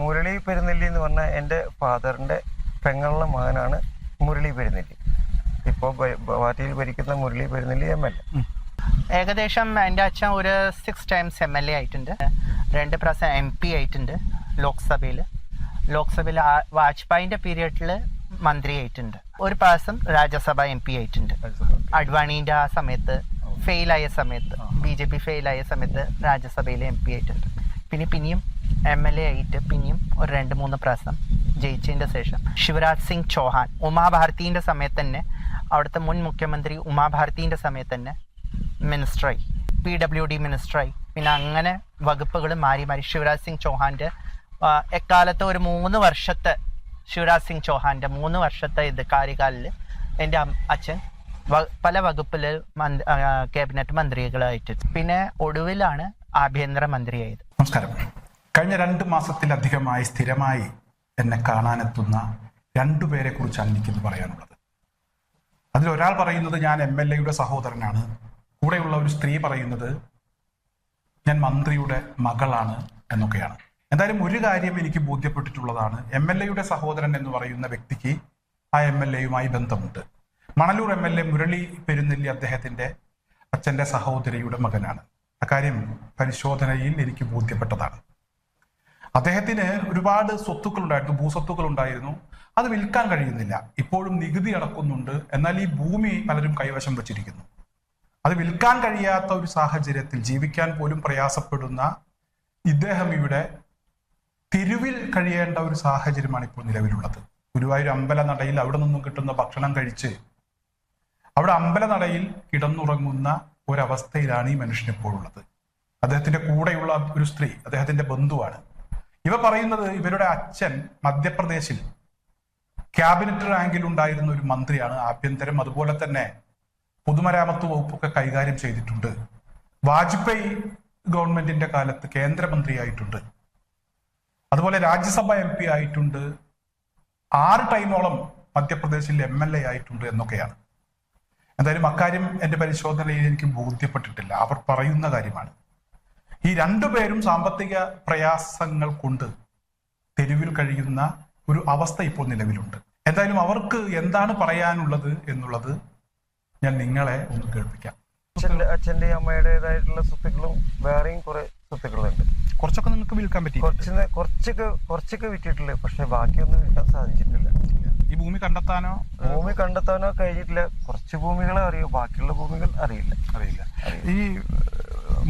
മുരളി പെരുന്നെല്ലി എന്ന് പറഞ്ഞ എന്റെ ഫാദറിന്റെ പെങ്ങളുടെ മകനാണ് മുരളി പെരുന്നെല്ലി. ഇപ്പോൾ പാർട്ടിയിൽ ഭരിക്കുന്ന Murali Perunnelli M L A. ഏകദേശം എന്റെ അച്ഛൻ ഒരു six times M L A ആയിട്ടുണ്ട്. രണ്ട് പ്രാവശ്യം എം പി ആയിട്ടുണ്ട് ലോക്സഭയിൽ ലോക്സഭയിൽ വാജ്പേയിന്റെ പീരിയഡിൽ മന്ത്രി ആയിട്ടുണ്ട്. ഒരു പ്രാവശ്യം രാജ്യസഭ എം പി ആയിട്ടുണ്ട്. അഡ്വാണീന്റെ ആ സമയത്ത് ഫെയിലായ സമയത്ത് ബി ജെ പി ഫെയിലായ സമയത്ത് രാജ്യസഭയിൽ എം പി ആയിട്ടുണ്ട്. പിന്നെ പിന്നെയും എം എൽ എ ആയിട്ട് പിന്നെയും ഒരു രണ്ട് മൂന്ന് പ്രാവശ്യം ജയിച്ചതിന്റെ ശേഷം. ശിവരാജ് സിംഗ് ചൗഹാൻ ഉമാഭാരതീന്റെ സമയത്ത് തന്നെ അവിടുത്തെ മുൻ മുഖ്യമന്ത്രി ഉമാഭാരതീന്റെ സമയത്ത് തന്നെ മിനിസ്റ്ററായി. പി ഡബ്ല്യു ഡി മിനിസ്റ്ററായി. പിന്നെ അങ്ങനെ വകുപ്പുകൾ മാറി മാറി ശിവരാജ് സിംഗ് ചൗഹാന്റെ എക്കാലത്ത് ഒരു മൂന്ന് വർഷത്തെ ശിവരാജ് സിംഗ് ചൗഹാന്റെ മൂന്ന് വർഷത്തെ ഇത് കാര്യകാലിൽ എന്റെ അച്ഛൻ പല വകുപ്പിൽ ക്യാബിനറ്റ് മന്ത്രികളായിട്ട്. പിന്നെ ഒടുവിലാണ് ആഭ്യന്തര മന്ത്രിയായത് നമസ്കാരം. കഴിഞ്ഞ രണ്ട് മാസത്തിലധികമായി സ്ഥിരമായി എന്നെ കാണാനെത്തുന്ന രണ്ടു പേരെ കുറിച്ചാണ് എനിക്കിന്ന് പറയാനുള്ളത്. അതിൽ ഒരാൾ പറയുന്നത് ഞാൻ എം എൽ എയുടെ സഹോദരനാണ്. കൂടെയുള്ള ഒരു സ്ത്രീ പറയുന്നത് ഞാൻ മന്ത്രിയുടെ മകളാണ് എന്നൊക്കെയാണ്. എന്തായാലും ഒരു കാര്യം എനിക്ക് ബോധ്യപ്പെട്ടിട്ടുള്ളതാണ്. എം എൽ എയുടെ സഹോദരൻ എന്ന് പറയുന്ന വ്യക്തിക്ക് ആ എം എൽ എയുമായി ബന്ധമുണ്ട്. Manalur M L A Murali Perunnelli അദ്ദേഹത്തിന്റെ അച്ഛന്റെ സഹോദരിയുടെ മകനാണ്. അക്കാര്യം പരിശോധനയിൽ എനിക്ക് ബോധ്യപ്പെട്ടതാണ്. അദ്ദേഹത്തിന് ഒരുപാട് സ്വത്തുക്കൾ ഉണ്ടായിരുന്നു ഭൂസ്വത്തുക്കൾ ഉണ്ടായിരുന്നു അത് വിൽക്കാൻ കഴിയുന്നില്ല. ഇപ്പോഴും നികുതി അടക്കുന്നുണ്ട്. എന്നാൽ ഈ ഭൂമി പലരും കൈവശം വച്ചിരിക്കുന്നു. അത് വിൽക്കാൻ കഴിയാത്ത ഒരു സാഹചര്യത്തിൽ ജീവിക്കാൻ പോലും പ്രയാസപ്പെടുന്ന ഇദ്ദേഹം ഇവിടെ തെരുവിൽ കഴിയേണ്ട ഒരു സാഹചര്യമാണ് ഇപ്പോൾ നിലവിലുള്ളത്. ഗുരുവായൂർ അമ്പല നടയിൽ അവിടെ നിന്നും കിട്ടുന്ന ഭക്ഷണം കഴിച്ച് അവിടെ അമ്പല നടയിൽ കിടന്നുറങ്ങുന്ന ഒരവസ്ഥയിലാണ് ഈ ഉള്ളത്. അദ്ദേഹത്തിന്റെ കൂടെയുള്ള ഒരു സ്ത്രീ അദ്ദേഹത്തിന്റെ ബന്ധുവാണ്. ഇവ പറയുന്നത് ഇവരുടെ അച്ഛൻ മധ്യപ്രദേശിൽ ക്യാബിനറ്റ് റാങ്കിൽ ഉണ്ടായിരുന്ന ഒരു മന്ത്രിയാണ്. ആഭ്യന്തരം അതുപോലെ തന്നെ പൊതുമരാമത്ത് വകുപ്പൊക്കെ കൈകാര്യം ചെയ്തിട്ടുണ്ട്. വാജ്പേയി ഗവൺമെന്റിന്റെ കാലത്ത് കേന്ദ്രമന്ത്രിയായിട്ടുണ്ട്. അതുപോലെ രാജ്യസഭ എം പി ആയിട്ടുണ്ട്. ആറ് ടൈമോളം മധ്യപ്രദേശിൽ എം എൽ എ ആയിട്ടുണ്ട് എന്നൊക്കെയാണ്. എന്തായാലും അക്കാര്യം എന്റെ പരിശോധനയിൽ എനിക്ക് ബോധ്യപ്പെട്ടിട്ടില്ല. അവർ പറയുന്ന കാര്യമാണ്. ഈ രണ്ടുപേരും സാമ്പത്തിക പ്രയാസങ്ങൾ കൊണ്ട് തെരുവിൽ കഴിയുന്ന ഒരു അവസ്ഥ ഇപ്പോൾ നിലവിലുണ്ട്. എന്തായാലും അവർക്ക് എന്താണ് പറയാനുള്ളത് എന്നുള്ളത് ഞാൻ നിങ്ങളെ ഒന്ന് കേൾപ്പിക്കാം. അച്ഛന്റെ അമ്മയുടേതായിട്ടുള്ള സ്വത്തുക്കളും വേറെയും കുറെ സ്വത്തുക്കളുണ്ട്. കുറച്ചൊക്കെ നിങ്ങൾക്ക് വിൽക്കാൻ പറ്റി. കുറച്ച് കുറച്ചൊക്കെ കുറച്ചൊക്കെ വിറ്റിട്ടില്ല. പക്ഷെ ബാക്കിയൊന്നും വിൽക്കാൻ സാധിച്ചിട്ടില്ല. ഈ ഭൂമി കണ്ടെത്താനോ? ഭൂമി കണ്ടെത്താനോ കഴിഞ്ഞിട്ടില്ല. കുറച്ച് ഭൂമികളെ അറിയൂ. ബാക്കിയുള്ള ഭൂമികൾ അറിയില്ല. അറിയില്ല. ഈ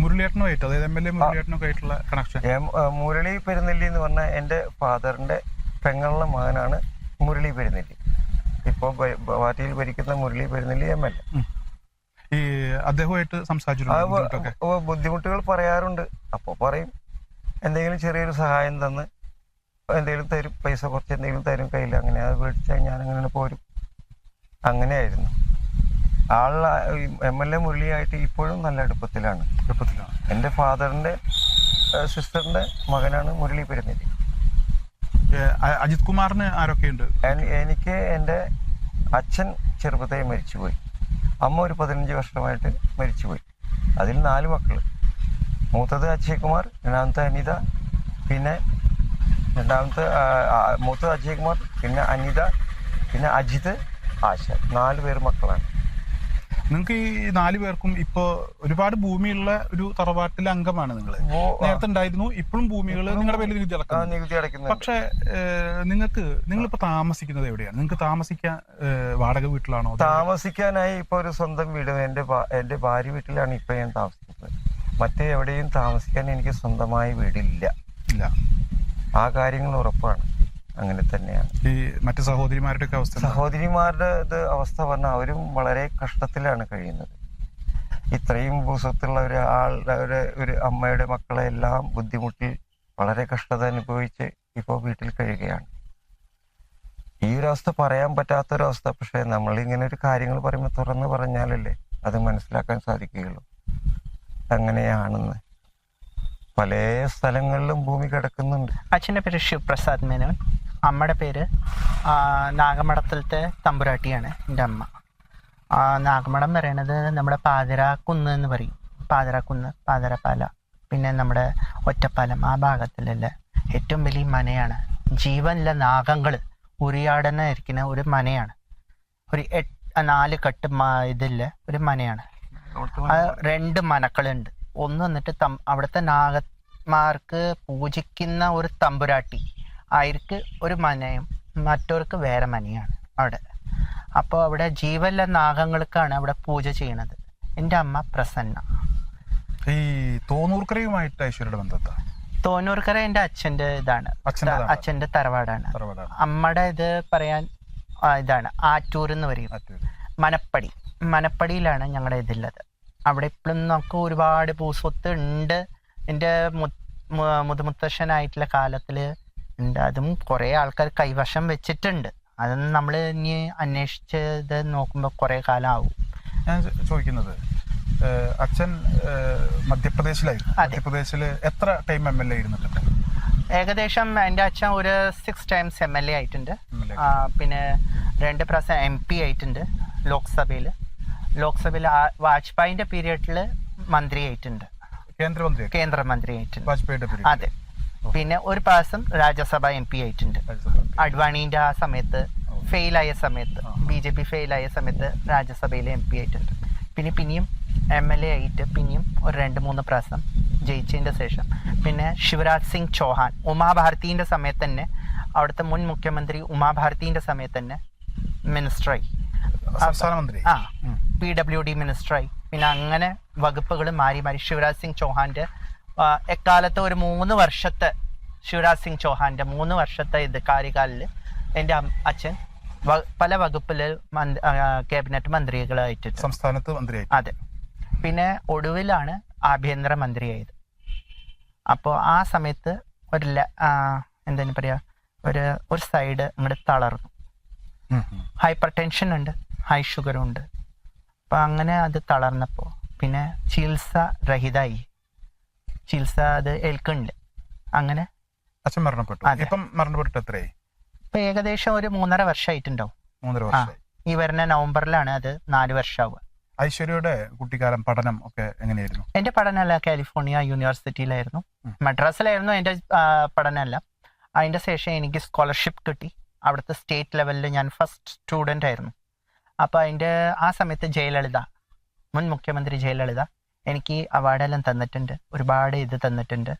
മുരളിയേട്ടനുമായിട്ട് അതായത് എം എൽ എ മുരളിയേട്ടനൊക്കെ ആയിട്ടുള്ള കണക്ഷൻ മുരളി പെരുന്നെല്ലി എന്ന് പറഞ്ഞാൽ എന്റെ ഫാദറിന്റെ പെങ്ങളുടെ മകനാണ് മുരളി പെരുന്നെല്ലി ഇപ്പോൾ പാർട്ടിയിൽ ഭരിക്കുന്ന Murali Perunnelli M L A ഈ അദ്ദേഹവുമായിട്ട് സംസാരിച്ചിട്ടുണ്ട് ബുദ്ധിമുട്ടുകൾ പറയാറുണ്ട്. അപ്പോൾ പറയും എന്തെങ്കിലും ചെറിയൊരു സഹായം തന്ന് എന്തെങ്കിലും തരും പൈസ കുറച്ച് എന്തെങ്കിലും തരും കയ്യിൽ അങ്ങനെ അത് മേടിച്ചാൽ ഞാൻ അങ്ങനെ പോരും. അങ്ങനെയായിരുന്നു. ആൾ എം എൽ എ മുരളിയായിട്ട് ഇപ്പോഴും നല്ല അടുപ്പത്തിലാണ്. അടുപ്പത്തിലാണ്. എന്റെ ഫാദറിന്റെ സിസ്റ്ററിന്റെ മകനാണ് മുരളി പെരുന്നേരി അജിത് കുമാറിന് ആരൊക്കെയുണ്ട്? എനിക്ക് എന്റെ അച്ഛൻ ചെറുപ്പത്തെ മരിച്ചുപോയി. അമ്മ ഒരു പതിനഞ്ച് വർഷമായിട്ട് മരിച്ചുപോയി. അതിൽ നാല് മക്കൾ മൂത്തത് അക്ഷയ് രണ്ടാമത്തെ അനിത പിന്നെ രണ്ടാമത്തെ മൂത്തത് അക്ഷയ് കുമാർ പിന്നെ അനിത പിന്നെ അജിത് ആശ. നാല് പേര് മക്കളാണ്. നിങ്ങൾക്ക് ഈ നാല് പേർക്കും ഇപ്പോ ഒരുപാട് ഭൂമിയുള്ള ഒരു തറവാട്ടിലെ അംഗമാണ് നിങ്ങൾ നേരത്തെ ഉണ്ടായിരുന്നു ഇപ്പോഴും ഭൂമികൾ നിങ്ങളുടെ പേരിൽ നികുതി അടക്കുന്നു. പക്ഷെ നിങ്ങൾക്ക് നിങ്ങളിപ്പോ താമസിക്കുന്നത് എവിടെയാണ്? നിങ്ങൾക്ക് താമസിക്കാൻ വാടക വീട്ടിലാണോ? താമസിക്കാനായി ഇപ്പൊ ഒരു സ്വന്തം വീട് എന്റെ എന്റെ ഭാര്യ വീട്ടിലാണ് ഇപ്പൊ ഞാൻ താമസിക്കുന്നത്. മറ്റേ എവിടെയും താമസിക്കാൻ എനിക്ക് സ്വന്തമായ വീടില്ല. ഇല്ല. ആ കാര്യങ്ങൾ ഉറപ്പാണ്. അങ്ങനെ തന്നെയാണ്. ഈ മറ്റു സഹോദരിമാരുടെ അവസ്ഥ സഹോദരിമാരുടെ ഇത് അവസ്ഥ പറഞ്ഞാൽ അവരും വളരെ കഷ്ടത്തിലാണ് കഴിയുന്നത്. ഇത്രയും ഭൂസ്വത്തുള്ള ആളുടെ ഒരു ഒരു അമ്മയുടെ മക്കളെ എല്ലാം ബുദ്ധിമുട്ടി വളരെ കഷ്ടത അനുഭവിച്ച് ഇപ്പോൾ വീട്ടിൽ കഴിയുകയാണ്. ഈ ഒരു അവസ്ഥ പറയാൻ പറ്റാത്തൊരവസ്ഥ. പക്ഷെ നമ്മൾ ഇങ്ങനെ ഒരു കാര്യങ്ങൾ പറയുമ്പോൾ തുറന്ന് പറഞ്ഞാലല്ലേ അത് മനസ്സിലാക്കാൻ സാധിക്കുകയുള്ളൂ. അങ്ങനെയാണെന്ന്. പല സ്ഥലങ്ങളിലും ഭൂമി കിടക്കുന്നുണ്ട്. അച്ഛന്റെ പേര് ശിവപ്രസാദ് മേനോൻ. അമ്മയുടെ പേര് നാഗമഠത്തിലത്തെ തമ്പുരാട്ടിയാണ് എന്റെ അമ്മ. നാഗമഠം പറയുന്നത് നമ്മുടെ കുന്ന് എന്ന് പറയും. പാതിര കുന്ന് പാതിരപ്പാല. പിന്നെ നമ്മുടെ ഒറ്റപ്പാലം ആ ഭാഗത്തിലുള്ള ഏറ്റവും വലിയ മനയാണ്. ജീവനിലെ നാഗങ്ങൾ ഉരിയാടന ഇരിക്കുന്ന ഒരു മനയാണ്. ഒരു എട്ട് നാല് കട്ട് ഇതില്ല ഒരു മനയാണ്. രണ്ട് മനക്കളുണ്ട്. ഒന്ന് വന്നിട്ട് തം അവിടുത്തെ നാഗന്മാർക്ക് പൂജിക്കുന്ന ഒരു തമ്പുരാട്ടി. ആയിരിക്ക് ഒരു മനയും മറ്റവർക്ക് വേറെ മനയാണ് അവിടെ. അപ്പോൾ അവിടെ ജീവല്ല നാഗങ്ങൾക്കാണ് അവിടെ പൂജ ചെയ്യണത്. എന്റെ അമ്മ പ്രസന്ന. ഈ തോന്നൂർക്കരയുമായിട്ട് ഐശ്വര്യയുടെ ബന്ധത്താ? തോന്നൂർക്കര എന്റെ അച്ഛന്റെ ഇതാണ്. അച്ഛന്റെ തറവാടാണ്. അമ്മയുടെ ഇത് പറയാൻ ഇതാണ്. ആറ്റൂർ എന്ന് പറയും. മനപ്പടി. മനപ്പടിയിലാണ് ഞങ്ങളുടെ ഇതുള്ളത് അവിടെ ഇപ്പോഴും നമുക്ക് ഒരുപാട് ഭൂസ്വത്ത് ഉണ്ട്. എന്റെ മുതുമുത്തശ്ശനായിട്ടുള്ള കാലത്തിൽ ഉണ്ട്. അതും കുറേ ആൾക്കാർ കൈവശം വെച്ചിട്ടുണ്ട്. അതൊന്നും നമ്മൾ ഇനി അന്വേഷിച്ചത് നോക്കുമ്പോൾ കുറേ കാലം ആവും ഞാൻ ചോദിക്കുന്നത് അച്ഛൻ മധ്യപ്രദേശിലായിരുന്നു. മധ്യപ്രദേശിൽ എത്ര ടൈം എം എൽ എ ഏകദേശം എന്റെ അച്ഛൻ ഒരു six times M L A ആയിട്ടുണ്ട്. പിന്നെ രണ്ട് പ്രാവശ്യം എം പി ആയിട്ടുണ്ട് ലോക്സഭയിൽ ലോക്സഭയിൽ വാജ്പേയിന്റെ പീരീഡിൽ മന്ത്രിയായിട്ടുണ്ട്. കേന്ദ്രമന്ത്രി കേന്ദ്രമന്ത്രി ആയിട്ടുണ്ട് വാജ്പേയിയുടെ. അതെ. പിന്നെ ഒരു പ്രാവശ്യം രാജ്യസഭ എം പി ആയിട്ടുണ്ട്. അഡ്വാണിന്റെ ആ സമയത്ത് ഫെയിലായ സമയത്ത്. ബി ജെ പി ഫെയിലായ സമയത്ത് രാജ്യസഭയിൽ എം പി ആയിട്ടുണ്ട്. പിന്നെ പിന്നെയും എം എൽ എ ആയിട്ട് പിന്നെയും ഒരു രണ്ട് മൂന്ന് പ്രാവശ്യം ജയിച്ചതിന്റെ ശേഷം പിന്നെ ശിവരാജ് സിംഗ് ചൗഹാൻ ഉമാഭാരതീന്റെ സമയത്ത് തന്നെ അവിടുത്തെ മുൻ മുഖ്യമന്ത്രി ഉമാഭാരതീന്റെ സമയത്ത് തന്നെ മിനിസ്റ്ററായി. ആ. പി ഡബ്ല്യു ഡി മിനിസ്റ്ററായി പിന്നെ അങ്ങനെ വകുപ്പുകൾ മാറി മാറി. ശിവരാജ് സിംഗ് ചൗഹാന്റെ എക്കാലത്ത് ഒരു മൂന്ന് വർഷത്തെ ശിവരാജ് സിംഗ് ചൗഹാന്റെ മൂന്ന് വർഷത്തെ ഇത് കാര്യകാലിൽ എന്റെ അച്ഛൻ പല വകുപ്പിൽ ക്യാബിനറ്റ് മന്ത്രികളായിട്ട്. സംസ്ഥാനത്ത് മന്ത്രിയായി അതെ. പിന്നെ ഒടുവിലാണ് ആഭ്യന്തര മന്ത്രിയായത്. അപ്പോൾ ആ സമയത്ത് ഒരു എന്താ എന്താണ് പറയുക ഒരു ഒരു സൈഡ് അങ്ങോട്ട് തളർന്നു. ഹൈപ്പർ ടെൻഷൻ ഉണ്ട് ഹൈ ഷുഗറും ഉണ്ട്. അപ്പം അങ്ങനെ അത് തളർന്നപ്പോൾ പിന്നെ ചികിത്സ രഹിതായി. ചികിത്സ അത് ഏൽക്കുന്നില്ല അങ്ങനെ അച്ഛൻ മരണപ്പെട്ടു. അതെ. ഇപ്പം മരണപ്പെട്ടിട്ട് എത്രയായി? ഇപ്പം ഏകദേശം ഒരു മൂന്നര വർഷമായിട്ടുണ്ടാവും മൂന്നര ആ വർഷമായി ഈ വരുന്ന നവംബറിലാണ് അത് നാല് വർഷമാവുക ഐശ്വര്യയുടെ കുട്ടിക്കാലം പഠനം ഒക്കെ എങ്ങനെയായിരുന്നു? എന്റെ പഠനമല്ല കാലിഫോർണിയ യൂണിവേഴ്സിറ്റിയിലായിരുന്നു. ഉം. മദ്രാസിലായിരുന്നു എന്റെ ആ, പഠനമെല്ലാം. അതിന്റെ ശേഷം എനിക്ക് സ്കോളർഷിപ്പ് കിട്ടി. അവിടുത്തെ സ്റ്റേറ്റ് ലെവലിൽ ഞാൻ ഫസ്റ്റ് സ്റ്റുഡന്റ് ആയിരുന്നു. അപ്പോൾ അതിന്റെ ആ സമയത്ത് ജയലളിത മുൻ മുഖ്യമന്ത്രി ജയലളിത എനിക്ക് അവാർഡെല്ലാം തന്നിട്ടുണ്ട് ഒരുപാട് ഇത് തന്നിട്ടുണ്ട്.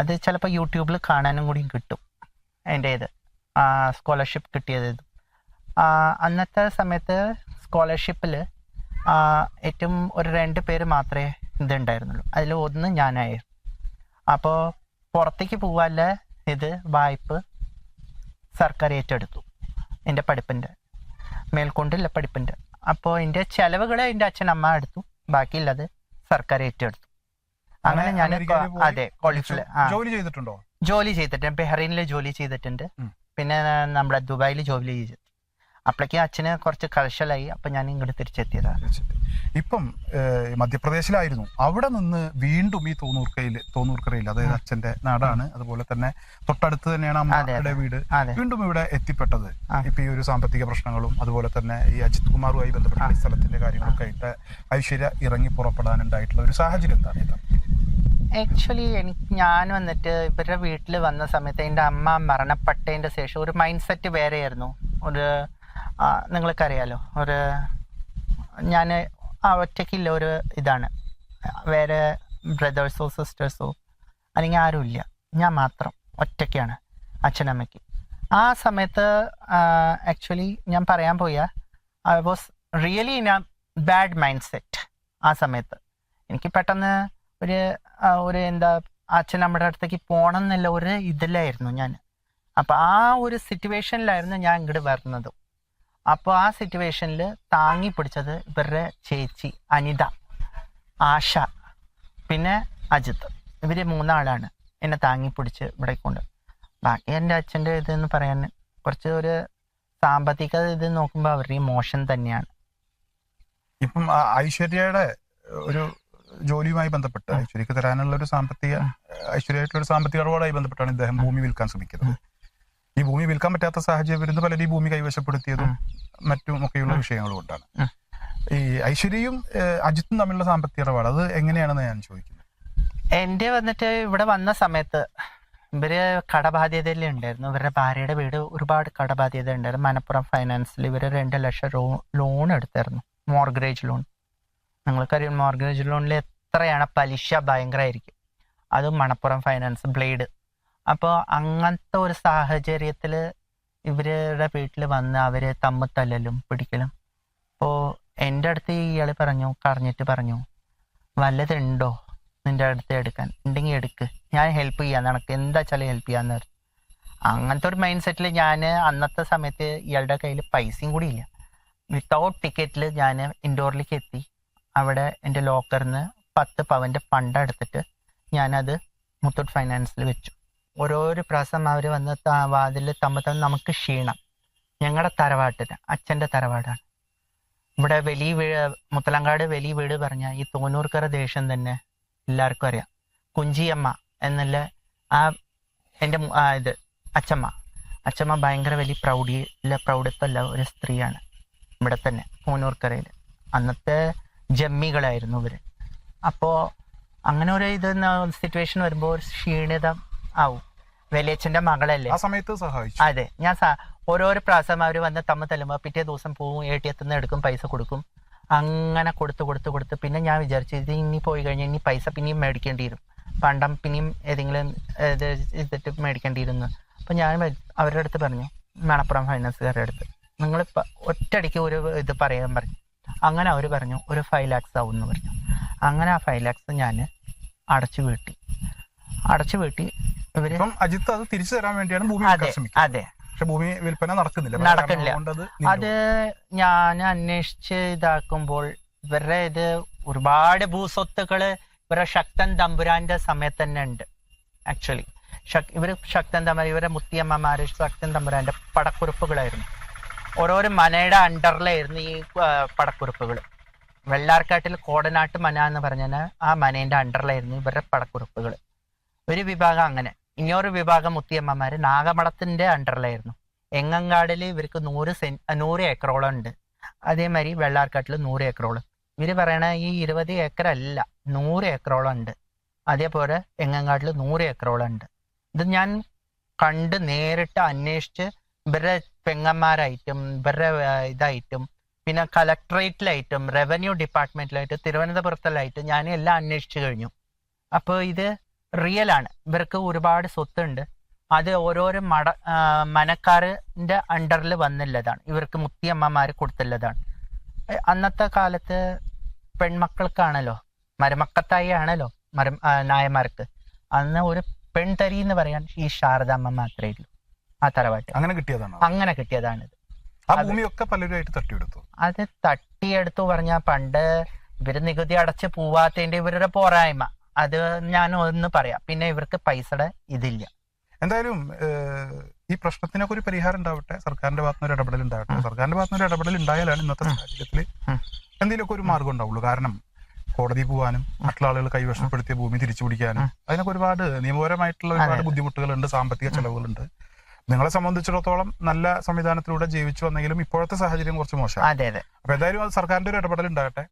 അത് ചിലപ്പോൾ യൂട്യൂബിൽ കാണാനും കൂടി കിട്ടും എന്റെ ഇത് സ്കോളർഷിപ്പ് കിട്ടിയത്. അന്നത്തെ സമയത്ത് സ്കോളർഷിപ്പിൽ ഏറ്റവും ഒരു രണ്ട് പേര് മാത്രമേ ഇതുണ്ടായിരുന്നുള്ളൂ. അതിൽ ഒന്ന് ഞാനായിരുന്നു അപ്പോൾ പുറത്തേക്ക് പോകാനുള്ള ഇത് വായ്പ സർക്കാർ ഏറ്റെടുത്തു എന്റെ പഠിപ്പിന്റെ മേൽക്കൊണ്ടുള്ള പഠിപ്പിന്റെ അപ്പോൾ എന്റെ ചെലവുകൾ എന്റെ അച്ഛൻ അമ്മ എടുത്തു. ബാക്കിയുള്ളത് സർക്കാർ ഏറ്റെടുത്തു. അങ്ങനെ ഞാൻ അതെ ജോലി ചെയ്തിട്ടുണ്ടോ? ജോലി ചെയ്തിട്ടുണ്ട്. ബഹ്റൈനിൽ ജോലി ചെയ്തിട്ടുണ്ട്. പിന്നെ നമ്മുടെ ദുബായിൽ ജോലി അപ്പോഴേക്കും അച്ഛന് കുറച്ച് കൾശലായി അപ്പം ഞാൻ ഇങ്ങോട്ട് തിരിച്ചെത്തിയതാണ്. ഇപ്പം മധ്യപ്രദേശിലായിരുന്നു. അവിടെ നിന്ന് വീണ്ടും ഈ തോന്നൂർക്കയിൽ തോന്നൂർക്കരയിൽ അതായത് അച്ഛന്റെ നാടാണ്. അതുപോലെ തന്നെ തൊട്ടടുത്ത് തന്നെയാണ് അമ്മയുടെ വീട്. വീണ്ടും ഇവിടെ എത്തിപ്പെട്ടത്. ഇപ്പൊ ഈ ഒരു സാമ്പത്തിക പ്രശ്നങ്ങളും അതുപോലെ തന്നെ ഈ അജിത് കുമാറുമായി ബന്ധപ്പെട്ട ഈ സ്ഥലത്തിന്റെ കാര്യങ്ങളൊക്കെ ആയിട്ട് ഐശ്വര്യ ഇറങ്ങി പുറപ്പെടാനുണ്ടായിട്ടുള്ള ഒരു സാഹചര്യം എന്താണ് ഇത്? ആക്ച്വലി എനിക്ക് ഞാൻ വന്നിട്ട് ഇവരുടെ വീട്ടിൽ വന്ന സമയത്ത് എന്റെ അമ്മ മരണപ്പെട്ടതിന്റെ ശേഷം ഒരു മൈൻഡ് സെറ്റ് വേറെയായിരുന്നു. ഒരു നിങ്ങൾക്കറിയാലോ ഒരു ഞാൻ ആ ഒറ്റയ്ക്കില്ല ഒരു ഇതാണ്. വേറെ ബ്രദേഴ്സോ സിസ്റ്റേഴ്സോ അല്ലെങ്കിൽ ആരുമില്ല ഞാൻ മാത്രം ഒറ്റയ്ക്കാണ് അച്ഛനമ്മയ്ക്ക്. ആ സമയത്ത് ആക്ച്വലി ഞാൻ പറയാൻ പോയ I was really in a bad mindset ആ സമയത്ത്. എനിക്ക് പെട്ടെന്ന് ഒരു ഒരു എന്താ അച്ഛൻ നമ്മുടെ അടുത്തേക്ക് പോകണം എന്നുള്ള ഒരു ഇതിലായിരുന്നു ഞാൻ. അപ്പം ആ ഒരു സിറ്റുവേഷനിലായിരുന്നു ഞാൻ ഇങ്ങോട്ട് വരുന്നത്. അപ്പോൾ ആ സിറ്റുവേഷനിൽ താങ്ങി പിടിച്ചത് ഇവരുടെ ചേച്ചി അനിത ആശ പിന്നെ അജിത്ത്. ഇവർ മൂന്നാളാണ് എന്നെ താങ്ങി പിടിച്ച് ഇവിടെ കൊണ്ട്. ബാക്കി എന്റെ അച്ഛന്റെ ഇതെന്ന് പറയാൻ കുറച്ച് ഒരു സാമ്പത്തിക ഇത് നോക്കുമ്പോൾ അവരുടെ മോശം തന്നെയാണ്. ഇപ്പം ഐശ്വര്യയുടെ ഒരു ജോലിയുമായി ബന്ധപ്പെട്ട് ഐശ്വര്യക്ക് തരാനുള്ള ഒരു സാമ്പത്തിക ഐശ്വര്യമായിട്ടുള്ള ഒരു സാമ്പത്തിക ഇടപാടുമായി ബന്ധപ്പെട്ടാണ് ഇദ്ദേഹം ഭൂമി വിൽക്കാൻ ശ്രമിക്കുന്നത്. ഈ ഭൂമി വിൽക്കാൻ പറ്റാത്ത സാഹചര്യം വരുന്ന പലരും ഈ ഭൂമി കൈവശപ്പെടുത്തിയതും മറ്റും ഒക്കെയുള്ള വിഷയങ്ങളും കൊണ്ടാണ്. ഈ ഐശ്വര്യയും അജിത്തും തമ്മിലുള്ള സാമ്പത്തിക ഇടപാട് അത് എങ്ങനെയാണെന്ന് ഞാൻ ചോദിക്കുന്നത് എന്റെ വന്നിട്ട് ഇവിടെ വന്ന സമയത്ത് ഇവർ കടബാധ്യതയിൽ ഉണ്ടായിരുന്നു. ഇവരുടെ ഭാര്യയുടെ വീട് ഒരുപാട് കടബാധ്യത ഉണ്ടായിരുന്നു. മലപ്പുറം ഫൈനാൻസിൽ ഇവർ രണ്ട് ലക്ഷം ലോ ലോൺ എടുത്തായിരുന്നു. മോർഗറേജ് ലോൺ നിങ്ങൾക്കറിയാം മോർഗറേജ് ലോണിൽ എത്രയാണ് പലിശ ഭയങ്കരമായിരിക്കും അത് മണപ്പുറം ഫൈനാൻസ് ബ്ലേഡ് അപ്പോൾ അങ്ങനത്തെ ഒരു സാഹചര്യത്തിൽ ഇവരുടെ വീട്ടിൽ വന്ന് അവർ തമ്മിൽ തല്ലലും പിടിക്കലും. അപ്പോൾ എന്റെ അടുത്ത് ഇയാൾ പറഞ്ഞു കറഞ്ഞിട്ട് പറഞ്ഞു വല്ലതുണ്ടോ നിന്റെ അടുത്ത് എടുക്കാൻ? ഉണ്ടെങ്കിൽ എടുക്ക്. ഞാൻ ഹെൽപ്പ് ചെയ്യാം. നിനക്ക് എന്താ വെച്ചാൽ ഹെൽപ്പ് ചെയ്യാന്ന് പറഞ്ഞു അങ്ങനത്തെ ഒരു മൈൻഡ് സെറ്റിൽ ഞാൻ അന്നത്തെ സമയത്ത് ഇയാളുടെ കയ്യിൽ പൈസയും കൂടി ഇല്ല. വിത്തൗട്ട് ടിക്കറ്റിൽ ഞാൻ ഇൻഡോറിലേക്ക് എത്തി. അവിടെ എന്റെ ലോക്കറിൽ നിന്ന് പത്ത് പവന്റെ ഫണ്ട് എടുത്തിട്ട് ഞാനത് മുത്തൂട്ട് ഫൈനാൻസിൽ വെച്ചു. ഓരോരോ പ്രാവശ്യം അവർ വന്ന് വാതിൽ തമ്മിൽ തമ്മിൽ നമുക്ക് ക്ഷീണം. ഞങ്ങളുടെ തറവാട്ടിന് അച്ഛന്റെ തറവാടാണ്. ഇവിടെ വലിയ വീട് മുത്തലങ്കാട് വലിയ വീട് പറഞ്ഞ ഈ തോന്നൂർക്കര ദേശം തന്നെ എല്ലാവർക്കും അറിയാം. കുഞ്ചിയമ്മ എന്നുള്ള ആ എന്റെ ഇത് അച്ചമ്മ. അച്ചമ്മ ഭയങ്കര വലിയ പ്രൗഢി ഇല്ല പ്രൗഢത്വല്ല ഒരു സ്ത്രീയാണ് ഇവിടെ തന്നെ പൂനൂർക്കരയിൽ അന്നത്തെ ജമ്മികളായിരുന്നു ഇവർ അപ്പോൾ അങ്ങനെ ഒരു ഇത് സിറ്റുവേഷൻ വരുമ്പോൾ ഒരു ക്ഷീണിത ആവും. വലിയച്ഛന്റെ മകളല്ലേ? ആ സമയത്ത് സഹായിച്ചു. അതെ. ഞാൻ ഓരോരോ പ്രാവശ്യം അവർ വന്ന് തമ്മ തല്ലുമ്പോൾ പിറ്റേ ദിവസം പോവും എ ടി എത്തുനിന്ന് എടുക്കും പൈസ കൊടുക്കും. അങ്ങനെ കൊടുത്ത് കൊടുത്ത് കൊടുത്ത് പിന്നെ ഞാൻ വിചാരിച്ചു ഇത് ഇനി പോയി കഴിഞ്ഞാൽ ഇനി പൈസ പിന്നെയും മേടിക്കേണ്ടി വരും. പണ്ടം പിന്നെയും ഏതെങ്കിലും ഇത് ഇതിട്ട് മേടിക്കേണ്ടിയിരുന്നു അപ്പം ഞാൻ അവരുടെ അടുത്ത് പറഞ്ഞു മണപ്പുറം ഫൈനാൻസുകാരുടെ അടുത്ത് നിങ്ങൾ ഒറ്റയടിക്ക് ഒരു ഇത് പറയാൻ പറഞ്ഞു. അങ്ങനെ അവർ പറഞ്ഞു ഒരു ഫൈവ് ലാക്സ് ആവും എന്ന് പറഞ്ഞു. അങ്ങനെ ആ ഫൈവ് ലാക്സ് ഞാൻ അടച്ചു വീട്ടി. അടച്ചു വീട്ടി. ഇപ്പം അജിത്ത് അത് തിരിച്ചു തരാൻ വേണ്ടിയാണ് ഭൂമി അതെ അതെ. പക്ഷെ ഭൂമി വിൽപ്പന നടക്കുന്നില്ല. നടക്കില്ല നടക്കുന്നില്ല. അത് ഞാൻ അന്വേഷിച്ച് ഇതാക്കുമ്പോൾ ഇവരുടെ ഇത് ഒരുപാട് ഭൂസ്വത്തുക്കൾ ഇവരുടെ ശക്തൻ തമ്പുരാന്റെ സമയത്ത് തന്നെ ഉണ്ട് ആക്ച്വലി ഇവർ ശക്തൻ തമ്പുരാൻ ഇവരെ മുത്തിയമ്മമാര് ശക്തൻ തമ്പുരാന്റെ പടക്കുറിപ്പുകളായിരുന്നു. ഓരോരോ മനയുടെ അണ്ടറിലായിരുന്നു ഈ പടക്കുറിപ്പുകൾ വെള്ളാർക്കാട്ടിൽ കോടനാട്ട് മന എന്ന് പറഞ്ഞാൽ ആ മനേന്റെ അണ്ടറിലായിരുന്നു ഇവരുടെ പടക്കുറിപ്പുകൾ ഒരു വിഭാഗം അങ്ങനെ. ഇനിയൊരു വിഭാഗം മുത്തിയമ്മമാര് നാഗമഠത്തിന്റെ അണ്ടറിലായിരുന്നു. എങ്ങങ്കാടിൽ ഇവർക്ക് നൂറ് സെൻ നൂറ് ഏക്കറോളം ഉണ്ട് അതേമാതിരി വെള്ളാർക്കാട്ടിൽ നൂറ് ഏക്കറോളം. ഇവർ പറയണ ഈ ഇരുപത് ഏക്കർ അല്ല നൂറ് ഏക്കറോളം ഉണ്ട് അതേപോലെ എങ്ങങ്കാട്ടിൽ നൂറ് ഏക്കറോളം ഉണ്ട് ഇത് ഞാൻ കണ്ട് നേരിട്ട് അന്വേഷിച്ച് ഇവരുടെ പെങ്ങന്മാരായിട്ടും ഇവരുടെ ഇതായിട്ടും പിന്നെ കളക്ടറേറ്റിലായിട്ടും റവന്യൂ ഡിപ്പാർട്ട്മെന്റിലായിട്ടും തിരുവനന്തപുരത്തിലായിട്ടും ഞാൻ എല്ലാം അന്വേഷിച്ചു കഴിഞ്ഞു. അപ്പോൾ ഇത് റിയൽ ആണ്. ഇവർക്ക് ഒരുപാട് സ്വത്തുണ്ട്. അത് ഓരോരോ മട മനക്കാരന്റെ മനക്കാരന്റെ അണ്ടറിൽ വന്നുള്ളതാണ് ഇവർക്ക് മുത്തിയമ്മമാര് കൊടുത്തുള്ളതാണ് അന്നത്തെ കാലത്ത് പെൺമക്കൾക്കാണല്ലോ മരുമക്കത്തായി ആണല്ലോ മര നായമാർക്ക് അന്ന് ഒരു പെൺതരി എന്ന് പറയാൻ ഈ ശാരദാമ്മ മാത്രമേ ഉള്ളൂ. ആ തറവാട്ട് അങ്ങനെ കിട്ടിയതാണ്? അങ്ങനെ കിട്ടിയതാണ് ആ ഭൂമിയൊക്കെ പലരുമായിട്ട് തട്ടിയെടുത്തു? അത് തട്ടിയെടുത്തു പറഞ്ഞാൽ പണ്ട് ഇവർ നികുതി അടച്ച് പോവാത്തതിന്റെ ഇവരുടെ പോരായ്മ. അത് ഞാൻ ഒന്ന് പറയാം. പിന്നെ ഇവർക്ക് പൈസയുടെ ഇതില്ല. എന്തായാലും ഈ പ്രശ്നത്തിനൊക്കെ ഒരു പരിഹാരം ഉണ്ടാവട്ടെ. സർക്കാരിന്റെ ഭാഗത്തുനിന്ന് ഒരു ഇടപെടൽ ഉണ്ടാവട്ടെ. സർക്കാരിന്റെ ഭാഗത്തുനിന്ന് ഒരു ഇടപെടൽ ഉണ്ടായാലാണ് ഇന്നത്തെ സാഹചര്യത്തിൽ എന്തെങ്കിലുമൊക്കെ ഒരു മാർഗം ഉണ്ടാവുള്ളൂ. കാരണം കോടതി പോവാനും മറ്റുള്ള ആളുകൾ കൈവശപ്പെടുത്തിയ ഭൂമി തിരിച്ചു പിടിക്കാനും അതിനൊക്കെ ഒരുപാട് നിയമപരമായിട്ടുള്ള ഒരുപാട് ബുദ്ധിമുട്ടുകളുണ്ട് സാമ്പത്തിക ചെലവുകളുണ്ട്. നിങ്ങളെ സംബന്ധിച്ചിടത്തോളം നല്ല സംവിധാനത്തിലൂടെ ജീവിച്ചു വന്നെങ്കിലും ഇപ്പോഴത്തെ സാഹചര്യം കുറച്ച് മോശം അതെ അതെ. അപ്പൊ എന്തായാലും അത് സർക്കാരിന്റെ ഒരു ഇടപെടൽ ഉണ്ടാകട്ടെ.